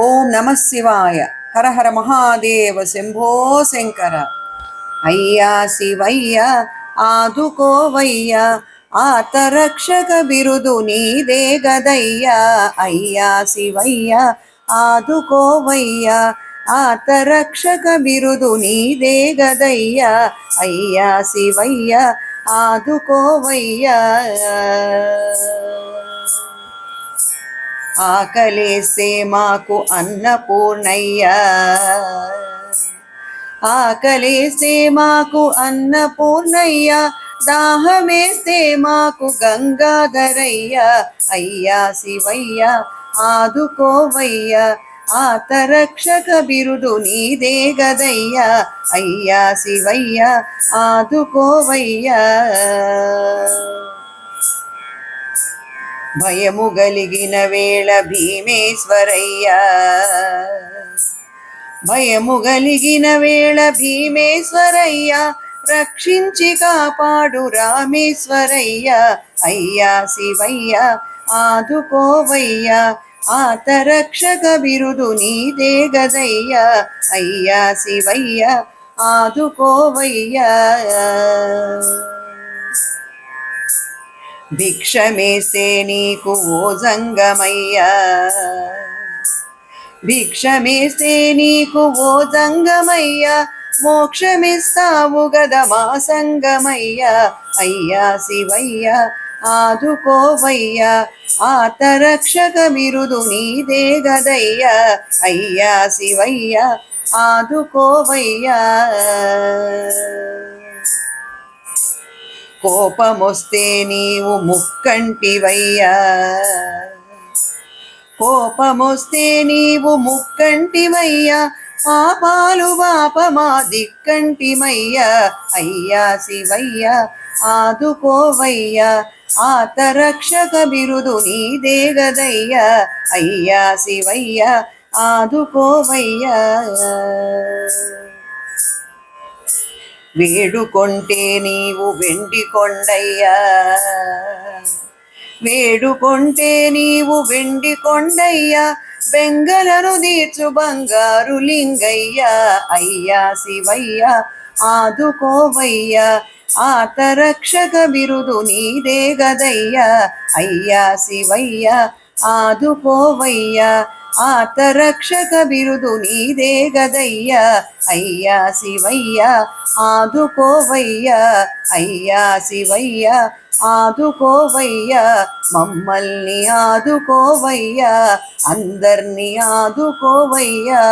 ఓం నమ శివాయ. హర హర మహాదేవ శంభో శంకర. అయ్యా శివయ్య ఆదుకోవయ్య ఆతరక్షక బిరుదు నీదే గదయ్యా. అయ్యా శివయ్య ఆదుకోవయ్య ఆతరక్షక బిరుదు నీదే గదయ్యా. అయ్యా శివయ్య ఆదుకోవయ్యా ఆకలేసే మాకు అన్నపూర్ణయ్య. ఆకలేసే మాకు అన్నపూర్ణయ్య దాహమేస్తే మాకు గంగాధరయ్య. అయ్యా శివయ్య ఆదుకోవయ్య ఆతరక్షక బిరుదు నీదే గదయ్యా. అయ్యా శివయ్య ఆదుకోవయ్యా. భయము గలిగిన వేళ భీమేశ్వరయ్యా. భయము గలిగిన వేళ భీమేశ్వరయ్యా రక్షించి కాపాడు రామేశ్వరయ్యా. అయ్యా శివయ్య ఆదుకోవయ్యా ఆతరక్షక బిరుదు నీదే గదయ్యా. అయ్యా శివయ్య ఆదుకోవయ్యా. భిక్షమేసే నీకు ఓ జంగమయ్యా. భిక్షమేసే నీకు ఓ జంగమయ్యా. మోక్షమిస్తావు గద మా సంగమయ్యా. అయ్యా శివయ్యా ఆదుకోవయ్యా. ఆతరక్షక బిరుదు నీదే గదయ్యా. అయ్యా శివయ్యా ఆదుకోవయ్యా. కోపమొస్తే నీవు ముక్కంటివయ్యా. కోపమొస్తే నీవు ముక్కంటివయ్యా. పాపాలు పాపమా దిక్కంటిమయ్యా. అయ్యా శివయ్యా ఆదుకోవయ్యా. ఆతరక్షక బిరుదు నీదే గదయ్యా. అయ్యా శివయ్యా ఆదుకోవయ్యా. వేడుకొంటే నీవు వెండి కొండయ్యా. వేడుకొంటే నీవు వెండి కొండయ్యా. బెంగలను తీర్చు బంగారు లింగయ్యా. అయ్యా శివయ్యా ఆదుకోవయ్యా. ఆతరక్షక బిరుదు నీదే గదయ్యా. అయ్యా శివయ్యా ఆదుకోవయ్యా. ఆతరక్షక బిరుదు నీదే గదయ్యా. అయ్యా శివయ్య ఆదుకోవయ్యా. అయ్యా శివయ్య ఆదుకోవయ్యా. మమ్మల్ని ఆదుకోవయ్యా అందర్నీ ఆదుకోవయ్యా.